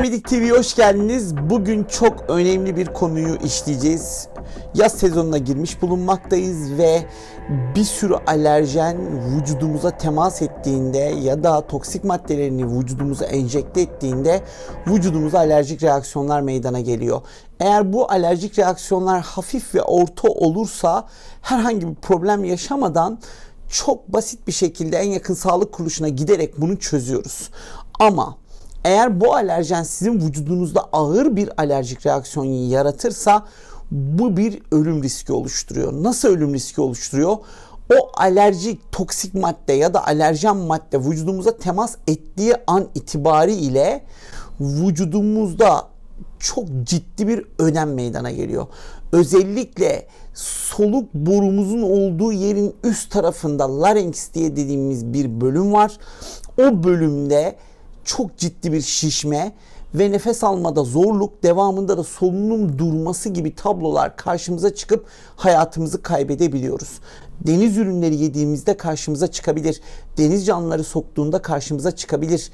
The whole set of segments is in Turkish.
Paramedik TV'ye hoş geldiniz. Bugün çok önemli bir konuyu işleyeceğiz. Yaz sezonuna girmiş bulunmaktayız ve bir sürü alerjen vücudumuza temas ettiğinde ya da toksik maddelerini vücudumuza enjekte ettiğinde vücudumuza alerjik reaksiyonlar meydana geliyor. Eğer bu alerjik reaksiyonlar hafif ve orta olursa herhangi bir problem yaşamadan çok basit bir şekilde en yakın sağlık kuruluşuna giderek bunu çözüyoruz. Ama eğer bu alerjen sizin vücudunuzda ağır bir alerjik reaksiyon yaratırsa bu bir ölüm riski oluşturuyor. Nasıl ölüm riski oluşturuyor? O alerjik toksik madde ya da alerjen madde vücudumuza temas ettiği an itibariyle vücudumuzda çok ciddi bir ödem meydana geliyor. Özellikle soluk borumuzun olduğu yerin üst tarafında larynx diye dediğimiz bir bölüm var. O bölümde çok ciddi bir şişme ve nefes almada zorluk, devamında da solunum durması gibi tablolar karşımıza çıkıp hayatımızı kaybedebiliyoruz. Deniz ürünleri yediğimizde karşımıza çıkabilir. Deniz canlıları soktuğunda karşımıza çıkabilir.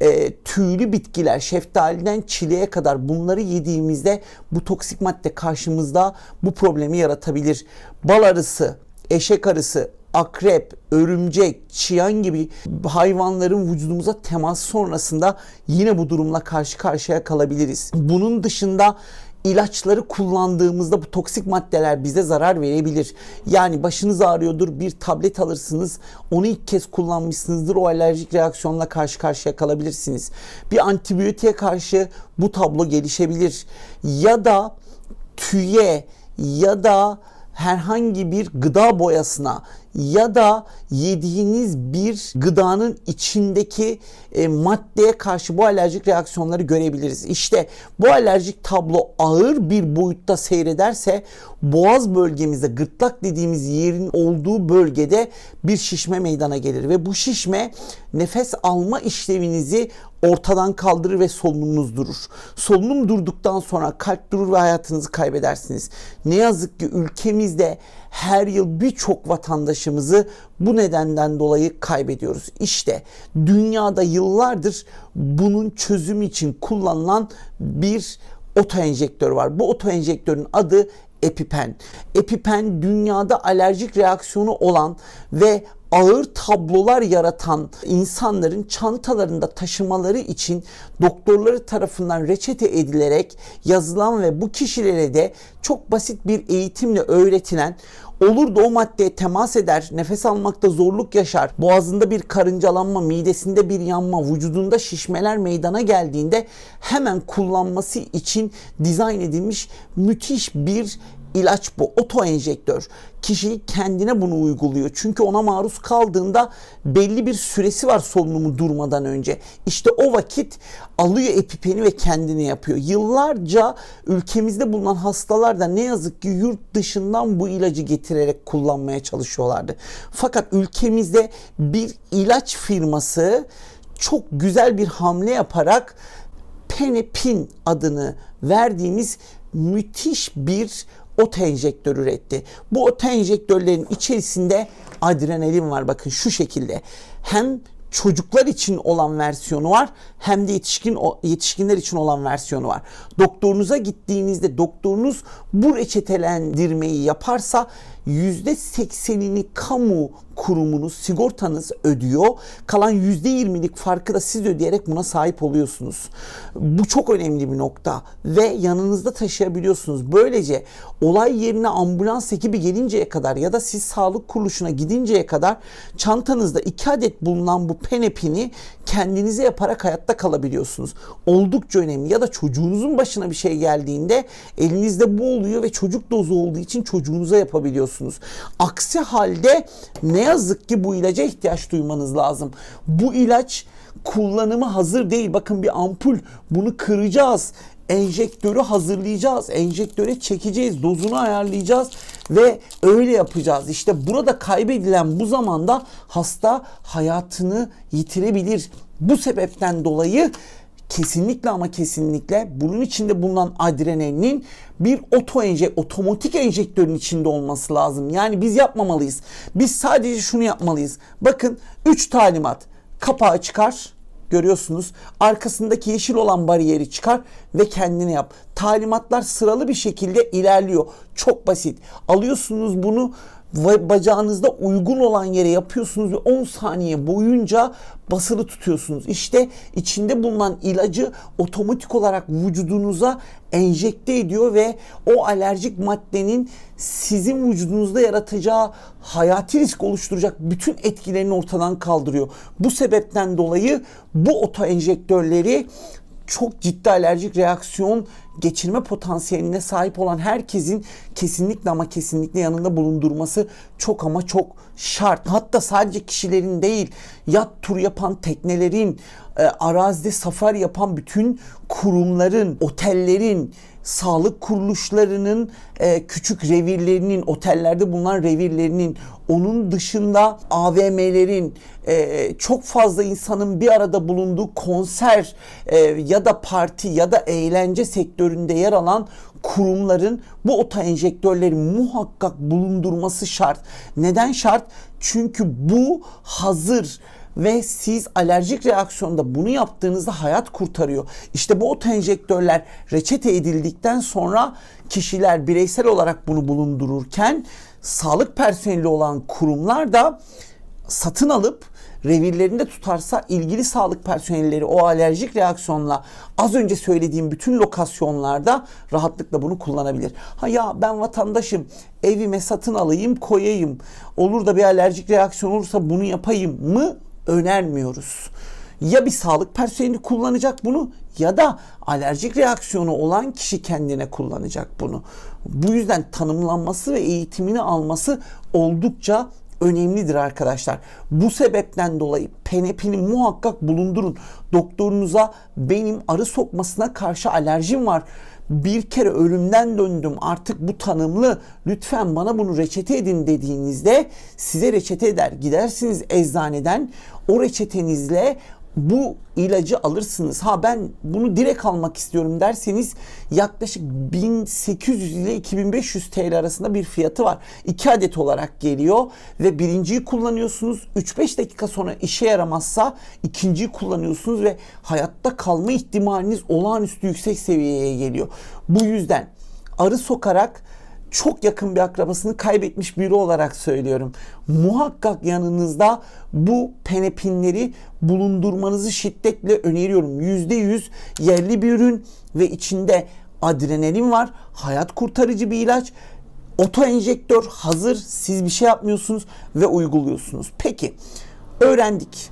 E, tüylü bitkiler, şeftaliden çileğe kadar bunları yediğimizde bu toksik madde karşımızda bu problemi yaratabilir. Bal arısı, eşek arısı, akrep, örümcek, çiyan gibi hayvanların vücudumuza temas sonrasında yine bu durumla karşı karşıya kalabiliriz. Bunun dışında ilaçları kullandığımızda bu toksik maddeler bize zarar verebilir. Yani başınız ağrıyordur bir tablet alırsınız onu ilk kez kullanmışsınızdır o alerjik reaksiyonla karşı karşıya kalabilirsiniz. Bir antibiyotiğe karşı bu tablo gelişebilir. Ya da tüye ya da herhangi bir gıda boyasına ya da yediğiniz bir gıdanın içindeki e, maddeye karşı bu alerjik reaksiyonları görebiliriz. İşte bu alerjik tablo ağır bir boyutta seyrederse boğaz bölgemizde gırtlak dediğimiz yerin olduğu bölgede bir şişme meydana gelir ve bu şişme nefes alma işlevinizi ortadan kaldırır ve solunumunuz durur. Solunum durduktan sonra kalp durur ve hayatınızı kaybedersiniz. Ne yazık ki ülkemizde her yıl birçok vatandaşımızı bu nedenden dolayı kaybediyoruz. İşte dünyada yıllardır bunun çözümü için kullanılan bir otoenjektör var. Bu otoenjektörün adı EpiPen. EpiPen dünyada alerjik reaksiyonu olan ve ağır tablolar yaratan insanların çantalarında taşımaları için doktorları tarafından reçete edilerek yazılan ve bu kişilere de çok basit bir eğitimle öğretilen olur da o maddeye temas eder, nefes almakta zorluk yaşar, boğazında bir karıncalanma, midesinde bir yanma, vücudunda şişmeler meydana geldiğinde hemen kullanması için dizayn edilmiş müthiş bir ilaç bu. Oto enjektör. Kişi kendine bunu uyguluyor. Çünkü ona maruz kaldığında belli bir süresi var solunumu durmadan önce. İşte o vakit alıyor epipeni ve kendine yapıyor. Yıllarca ülkemizde bulunan hastalar da ne yazık ki yurt dışından bu ilacı getirerek kullanmaya çalışıyorlardı. Fakat ülkemizde bir ilaç firması çok güzel bir hamle yaparak Penepin adını verdiğimiz müthiş bir oto enjektör üretti. Bu oto enjektörlerin içerisinde adrenalin var bakın şu şekilde. Hem çocuklar için olan versiyonu var hem de yetişkin yetişkinler için olan versiyonu var. Doktorunuza gittiğinizde doktorunuz bu reçetelendirmeyi yaparsa %80'ini kamu kurumunuz, sigortanız ödüyor. Kalan %20'lik farkı da siz ödeyerek buna sahip oluyorsunuz. Bu çok önemli bir nokta ve yanınızda taşıyabiliyorsunuz. Böylece olay yerine ambulans ekibi gelinceye kadar ya da siz sağlık kuruluşuna gidinceye kadar çantanızda iki adet bulunan bu penepini kendinize yaparak hayatta kalabiliyorsunuz. Oldukça önemli. Ya da çocuğunuzun başına bir şey geldiğinde elinizde bu oluyor ve çocuk dozu olduğu için çocuğunuza yapabiliyorsunuz. Aksi halde ne yazık ki bu ilaca ihtiyaç duymanız lazım. Bu ilaç kullanımı hazır değil. Bakın bir ampul bunu kıracağız enjektörü hazırlayacağız. Enjektöre çekeceğiz. Dozunu ayarlayacağız ve öyle yapacağız. İşte burada kaybedilen bu zamanda hasta hayatını yitirebilir. Bu sebepten dolayı kesinlikle ama kesinlikle bunun içinde bulunan adrenalinin bir oto enjek, otomatik enjektörün içinde olması lazım. Yani biz yapmamalıyız. Biz sadece şunu yapmalıyız. Bakın 3 talimat. Kapağı çıkar, görüyorsunuz. Arkasındaki yeşil olan bariyeri çıkar ve kendine yap. Talimatlar sıralı bir şekilde ilerliyor. Çok basit. Alıyorsunuz bunu ve bacağınızda uygun olan yere yapıyorsunuz ve 10 saniye boyunca basılı tutuyorsunuz. İşte içinde bulunan ilacı otomatik olarak vücudunuza enjekte ediyor ve o alerjik maddenin sizin vücudunuzda yaratacağı hayati risk oluşturacak bütün etkilerini ortadan kaldırıyor. Bu sebepten dolayı bu oto enjektörleri çok ciddi alerjik reaksiyon geçirme potansiyeline sahip olan herkesin kesinlikle ama kesinlikle yanında bulundurması çok ama çok şart. Hatta sadece kişilerin değil, yat tur yapan teknelerin, e, arazide safari yapan bütün kurumların, otellerin, sağlık kuruluşlarının e, küçük revirlerinin, otellerde bulunan revirlerinin, onun dışında AVM'lerin, e, çok fazla insanın bir arada bulunduğu konser e, ya da parti ya da eğlence sektöründe yer alan kurumların bu oto enjektörleri muhakkak bulundurması şart. Neden şart? Çünkü bu hazır ve siz alerjik reaksiyonda bunu yaptığınızda hayat kurtarıyor. İşte bu otoenjektörler reçete edildikten sonra kişiler bireysel olarak bunu bulundururken sağlık personeli olan kurumlar da satın alıp revirlerinde tutarsa ilgili sağlık personelleri o alerjik reaksiyonla az önce söylediğim bütün lokasyonlarda rahatlıkla bunu kullanabilir. Ha ya ben vatandaşım evime satın alayım koyayım olur da bir alerjik reaksiyon olursa bunu yapayım mı önermiyoruz. Ya bir sağlık personeli kullanacak bunu ya da alerjik reaksiyonu olan kişi kendine kullanacak bunu. Bu yüzden tanımlanması ve eğitimini alması oldukça önemlidir arkadaşlar. Bu sebepten dolayı penepini muhakkak bulundurun. Doktorunuza benim arı sokmasına karşı alerjim var. Bir kere ölümden döndüm artık bu tanımlı lütfen bana bunu reçete edin dediğinizde size reçete eder. Gidersiniz eczaneden o reçetenizle bu ilacı alırsınız. Ha ben bunu direkt almak istiyorum derseniz yaklaşık 1800 ile 2500 TL arasında bir fiyatı var. 2 adet olarak geliyor ve birinciyi kullanıyorsunuz. 3-5 dakika sonra işe yaramazsa ikinciyi kullanıyorsunuz ve hayatta kalma ihtimaliniz olağanüstü yüksek seviyeye geliyor. Bu yüzden arı sokarak çok yakın bir akrabasını kaybetmiş biri olarak söylüyorum. Muhakkak yanınızda bu penepinleri bulundurmanızı şiddetle öneriyorum. %100 yerli bir ürün ve içinde adrenalin var. Hayat kurtarıcı bir ilaç. Oto enjektör hazır. Siz bir şey yapmıyorsunuz ve uyguluyorsunuz. Peki öğrendik.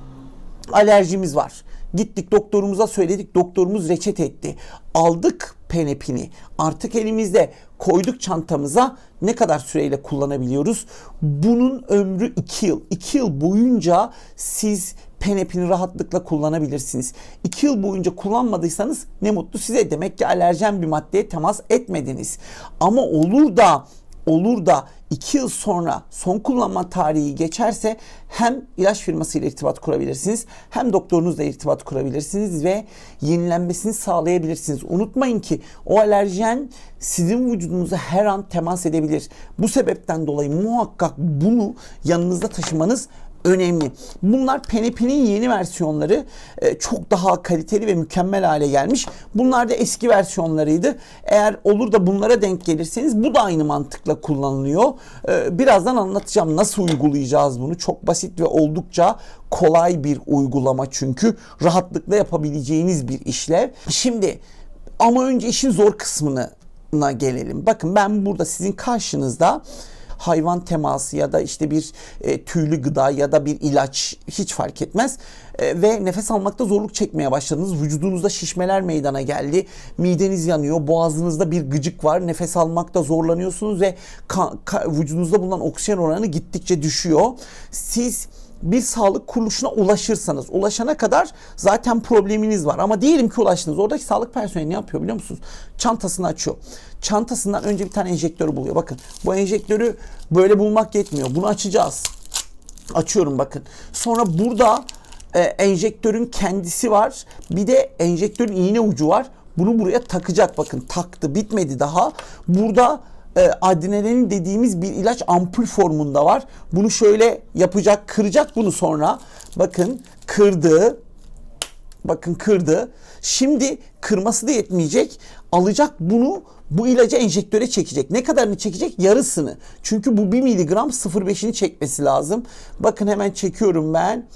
Alerjimiz var. Gittik doktorumuza söyledik. Doktorumuz reçete etti. Aldık penepini. Artık elimizde koyduk çantamıza ne kadar süreyle kullanabiliyoruz? Bunun ömrü 2 yıl. 2 yıl boyunca siz penepini rahatlıkla kullanabilirsiniz. 2 yıl boyunca kullanmadıysanız ne mutlu size. Demek ki alerjen bir maddeye temas etmediniz. Ama olur da olur da 2 yıl sonra son kullanma tarihi geçerse hem ilaç firmasıyla irtibat kurabilirsiniz hem doktorunuzla irtibat kurabilirsiniz ve yenilenmesini sağlayabilirsiniz. Unutmayın ki o alerjen sizin vücudunuza her an temas edebilir. Bu sebepten dolayı muhakkak bunu yanınızda taşımanız önemli. Bunlar Penepin'in yeni versiyonları e, çok daha kaliteli ve mükemmel hale gelmiş. Bunlar da eski versiyonlarıydı. Eğer olur da bunlara denk gelirseniz bu da aynı mantıkla kullanılıyor. E, birazdan anlatacağım nasıl uygulayacağız bunu. Çok basit ve oldukça kolay bir uygulama çünkü rahatlıkla yapabileceğiniz bir işlev. Şimdi ama önce işin zor kısmına gelelim. Bakın ben burada sizin karşınızda hayvan teması ya da işte bir e, tüylü gıda ya da bir ilaç hiç fark etmez e, ve nefes almakta zorluk çekmeye başladınız. Vücudunuzda şişmeler meydana geldi. Mideniz yanıyor. Boğazınızda bir gıcık var. Nefes almakta zorlanıyorsunuz ve vücudunuzda bulunan oksijen oranı gittikçe düşüyor. Siz bir sağlık kuruluşuna ulaşırsanız ulaşana kadar zaten probleminiz var. Ama diyelim ki ulaştınız. Oradaki sağlık personeli ne yapıyor biliyor musunuz? Çantasını açıyor. Çantasından önce bir tane enjektörü buluyor. Bakın bu enjektörü böyle bulmak yetmiyor. Bunu açacağız. Açıyorum bakın. Sonra burada e, enjektörün kendisi var. Bir de enjektörün iğne ucu var. Bunu buraya takacak bakın taktı bitmedi daha. Burada e, adrenalin dediğimiz bir ilaç ampul formunda var. Bunu şöyle yapacak, kıracak bunu sonra. Bakın kırdı. Bakın kırdı. Şimdi kırması da yetmeyecek. Alacak bunu bu ilacı enjektöre çekecek. Ne kadarını çekecek? Yarısını. Çünkü bu 1 miligram 0.5'ini çekmesi lazım. Bakın hemen çekiyorum ben.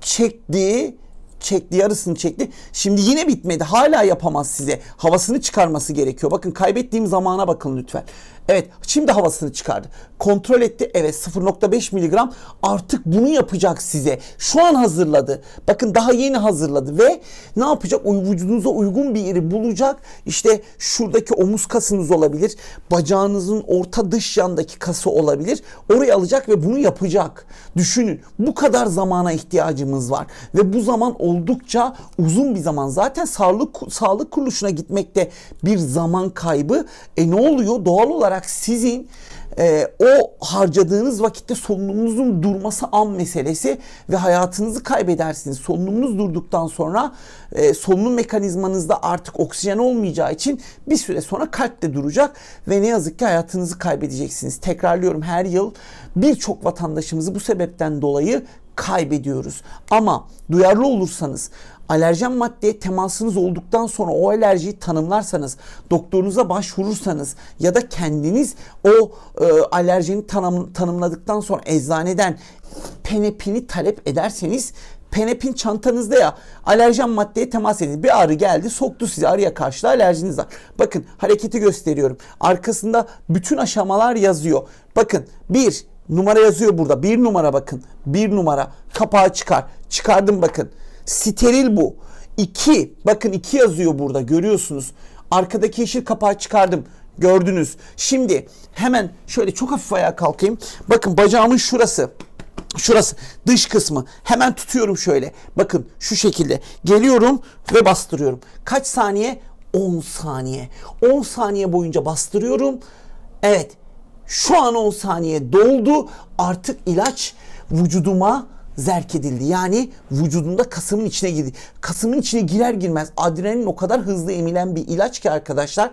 Çekti. Çekti yarısını çekti. Şimdi yine bitmedi. Hala yapamaz size. Havasını çıkarması gerekiyor. Bakın kaybettiğim zamana bakın lütfen. Evet şimdi havasını çıkardı. Kontrol etti. Evet 0.5 miligram artık bunu yapacak size. Şu an hazırladı. Bakın daha yeni hazırladı ve ne yapacak? Vücudunuza uygun bir yeri bulacak. İşte şuradaki omuz kasınız olabilir. Bacağınızın orta dış yandaki kası olabilir. Orayı alacak ve bunu yapacak. Düşünün bu kadar zamana ihtiyacımız var. Ve bu zaman oldukça uzun bir zaman. Zaten sağlık sağlık kuruluşuna gitmekte bir zaman kaybı. E ne oluyor? Doğal olarak sizin e, o harcadığınız vakitte solunumunuzun durması an meselesi ve hayatınızı kaybedersiniz. Solunumunuz durduktan sonra e, solunum mekanizmanızda artık oksijen olmayacağı için bir süre sonra kalp de duracak ve ne yazık ki hayatınızı kaybedeceksiniz. Tekrarlıyorum her yıl birçok vatandaşımızı bu sebepten dolayı kaybediyoruz. Ama duyarlı olursanız alerjen maddeye temasınız olduktan sonra o alerjiyi tanımlarsanız, doktorunuza başvurursanız ya da kendiniz o e, alerjeni tanım, tanımladıktan sonra eczaneden penepini talep ederseniz penepin çantanızda ya alerjen maddeye temas edin. Bir ağrı geldi soktu sizi arıya karşı da alerjiniz var. Bakın hareketi gösteriyorum. Arkasında bütün aşamalar yazıyor. Bakın bir numara yazıyor burada. Bir numara bakın. Bir numara kapağı çıkar. Çıkardım bakın. Steril bu. 2. Bakın 2 yazıyor burada görüyorsunuz. Arkadaki yeşil kapağı çıkardım. Gördünüz. Şimdi hemen şöyle çok hafif ayağa kalkayım. Bakın bacağımın şurası. Şurası dış kısmı. Hemen tutuyorum şöyle. Bakın şu şekilde. Geliyorum ve bastırıyorum. Kaç saniye? 10 saniye. 10 saniye boyunca bastırıyorum. Evet. Şu an 10 saniye doldu. Artık ilaç vücuduma zerk edildi. Yani vücudunda kasımın içine girdi. Kasımın içine girer girmez adrenalin o kadar hızlı emilen bir ilaç ki arkadaşlar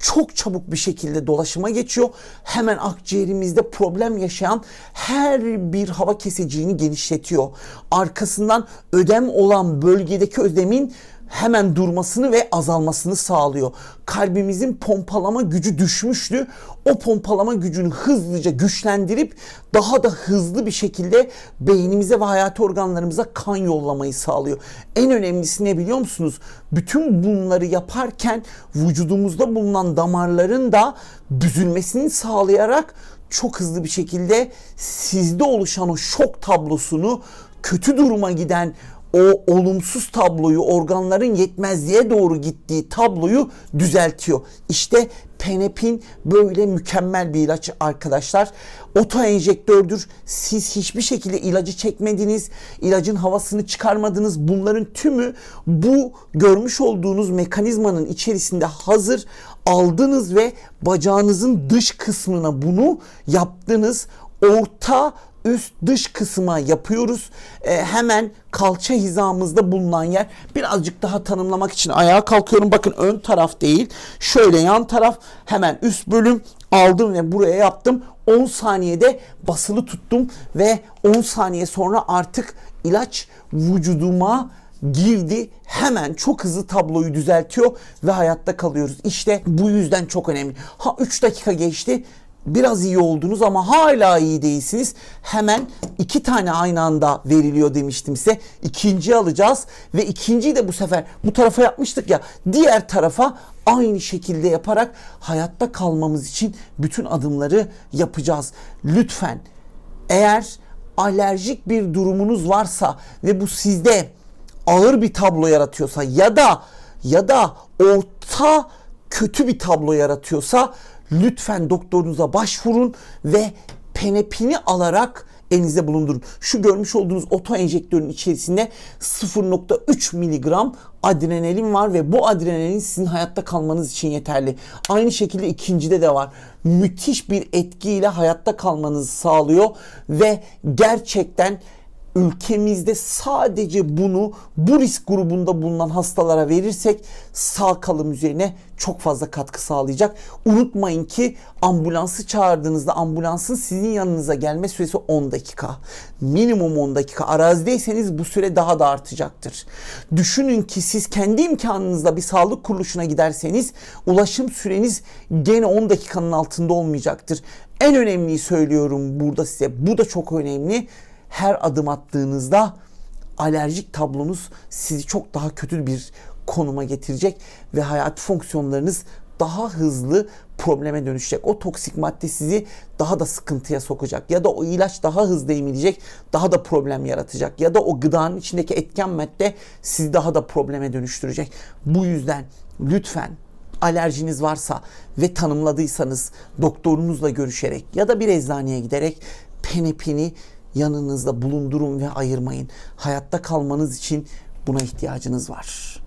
çok çabuk bir şekilde dolaşıma geçiyor. Hemen akciğerimizde problem yaşayan her bir hava kesiciğini genişletiyor. Arkasından ödem olan bölgedeki ödemin hemen durmasını ve azalmasını sağlıyor. Kalbimizin pompalama gücü düşmüştü. O pompalama gücünü hızlıca güçlendirip daha da hızlı bir şekilde beynimize ve hayati organlarımıza kan yollamayı sağlıyor. En önemlisi ne biliyor musunuz? Bütün bunları yaparken vücudumuzda bulunan damarların da büzülmesini sağlayarak çok hızlı bir şekilde sizde oluşan o şok tablosunu kötü duruma giden o olumsuz tabloyu organların yetmezliğe doğru gittiği tabloyu düzeltiyor. İşte penepin böyle mükemmel bir ilaç arkadaşlar. Oto enjektördür. Siz hiçbir şekilde ilacı çekmediniz. ilacın havasını çıkarmadınız. Bunların tümü bu görmüş olduğunuz mekanizmanın içerisinde hazır aldınız ve bacağınızın dış kısmına bunu yaptınız. Orta üst dış kısma yapıyoruz. E, hemen kalça hizamızda bulunan yer. Birazcık daha tanımlamak için ayağa kalkıyorum. Bakın ön taraf değil. Şöyle yan taraf hemen üst bölüm aldım ve buraya yaptım. 10 saniyede basılı tuttum ve 10 saniye sonra artık ilaç vücuduma girdi. Hemen çok hızlı tabloyu düzeltiyor ve hayatta kalıyoruz. İşte bu yüzden çok önemli. Ha 3 dakika geçti biraz iyi oldunuz ama hala iyi değilsiniz. Hemen iki tane aynı anda veriliyor demiştim size. İkinciyi alacağız ve ikinciyi de bu sefer bu tarafa yapmıştık ya diğer tarafa aynı şekilde yaparak hayatta kalmamız için bütün adımları yapacağız. Lütfen eğer alerjik bir durumunuz varsa ve bu sizde ağır bir tablo yaratıyorsa ya da ya da orta kötü bir tablo yaratıyorsa lütfen doktorunuza başvurun ve penepini alarak elinizde bulundurun. Şu görmüş olduğunuz oto enjektörün içerisinde 0.3 miligram adrenalin var ve bu adrenalin sizin hayatta kalmanız için yeterli. Aynı şekilde ikincide de var. Müthiş bir etkiyle hayatta kalmanızı sağlıyor ve gerçekten ülkemizde sadece bunu bu risk grubunda bulunan hastalara verirsek sağ kalım üzerine çok fazla katkı sağlayacak. Unutmayın ki ambulansı çağırdığınızda ambulansın sizin yanınıza gelme süresi 10 dakika. Minimum 10 dakika. Arazideyseniz bu süre daha da artacaktır. Düşünün ki siz kendi imkanınızla bir sağlık kuruluşuna giderseniz ulaşım süreniz gene 10 dakikanın altında olmayacaktır. En önemliyi söylüyorum burada size. Bu da çok önemli. Her adım attığınızda alerjik tablonuz sizi çok daha kötü bir konuma getirecek ve hayati fonksiyonlarınız daha hızlı probleme dönüşecek. O toksik madde sizi daha da sıkıntıya sokacak ya da o ilaç daha hızlı emilecek, daha da problem yaratacak ya da o gıdanın içindeki etken madde sizi daha da probleme dönüştürecek. Bu yüzden lütfen alerjiniz varsa ve tanımladıysanız doktorunuzla görüşerek ya da bir eczaneye giderek penepini yanınızda bulundurun ve ayırmayın. Hayatta kalmanız için buna ihtiyacınız var.